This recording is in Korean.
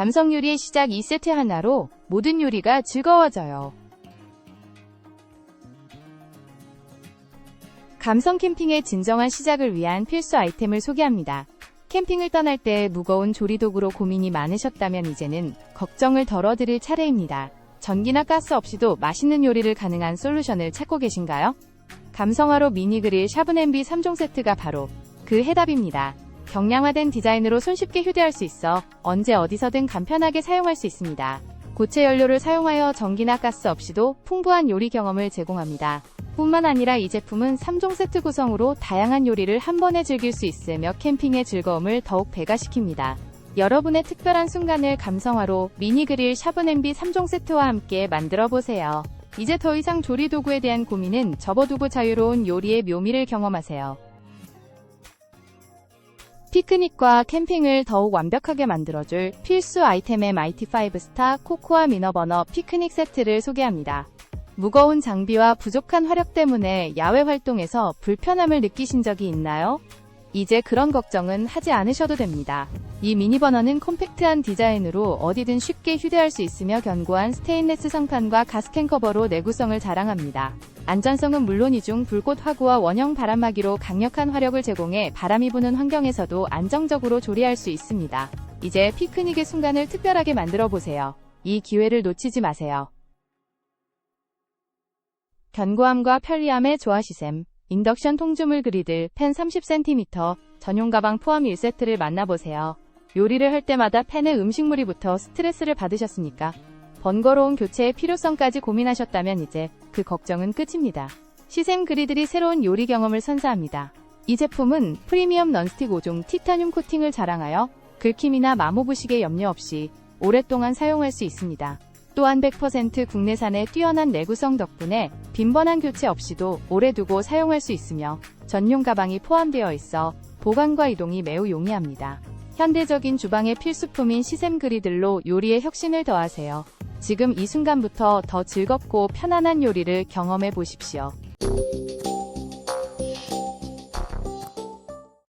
감성 요리의 시작 2세트 하나로 모든 요리가 즐거워져요. 감성 캠핑의 진정한 시작을 위한 필수 아이템을 소개합니다. 캠핑을 떠날 때 무거운 조리도구로 고민이 많으셨다면 이제는 걱정을 덜어드릴 차례입니다. 전기나 가스 없이도 맛있는 요리를 가능한 솔루션을 찾고 계신가요? 감성화로 미니 그릴 샤브냄비 3종 세트가 바로 그 해답입니다. 경량화된 디자인으로 손쉽게 휴대할 수 있어 언제 어디서든 간편하게 사용할 수 있습니다. 고체 연료를 사용하여 전기나 가스 없이도 풍부한 요리 경험을 제공합니다. 뿐만 아니라 이 제품은 3종 세트 구성으로 다양한 요리를 한 번에 즐길 수 있으며 캠핑의 즐거움을 더욱 배가시킵니다. 여러분의 특별한 순간을 감성화로 미니 그릴 샤브 냄비 3종 세트와 함께 만들어 보세요. 이제 더 이상 조리 도구에 대한 고민은 접어두고 자유로운 요리의 묘미를 경험하세요. 피크닉과 캠핑을 더욱 완벽하게 만들어줄 필수 아이템의 마이티 5스타 코코아 미너버너 피크닉 세트를 소개합니다. 무거운 장비와 부족한 화력 때문에 야외 활동에서 불편함을 느끼신 적이 있나요? 이제 그런 걱정은 하지 않으셔도 됩니다. 이 미니버너는 컴팩트한 디자인으로 어디든 쉽게 휴대할 수 있으며 견고한 스테인레스 상판과 가스캔 커버로 내구성을 자랑합니다. 안전성은 물론이중 불꽃 화구와 원형 바람막이로 강력한 화력을 제공해 바람이 부는 환경에서도 안정적으로 조리할 수 있습니다. 이제 피크닉의 순간을 특별하게 만들어 보세요. 이 기회를 놓치지 마세요. 견고함과 편리함의 조화시샘, 인덕션 통조물 그리들 펜 30cm, 전용 가방 포함 1세트를 만나보세요. 요리를 할 때마다 펜에 음식물이 붙어 스트레스를 받으셨습니까? 번거로운 교체의 필요성까지 고민하셨다면 이제 그 걱정은 끝입니다. 시샘 그리들이 새로운 요리 경험을 선사합니다. 이 제품은 프리미엄 넌스틱 5종 티타늄 코팅을 자랑하여 긁힘이나 마모 부식에 염려 없이 오랫동안 사용할 수 있습니다. 또한 100% 국내산의 뛰어난 내구성 덕분에 빈번한 교체 없이도 오래 두고 사용할 수 있으며 전용 가방이 포함되어 있어 보관과 이동이 매우 용이합니다. 현대적인 주방의 필수품인 시샘 그리들로 요리에 혁신을 더하세요. 지금 이 순간부터 더 즐겁고 편안한 요리를 경험해 보십시오.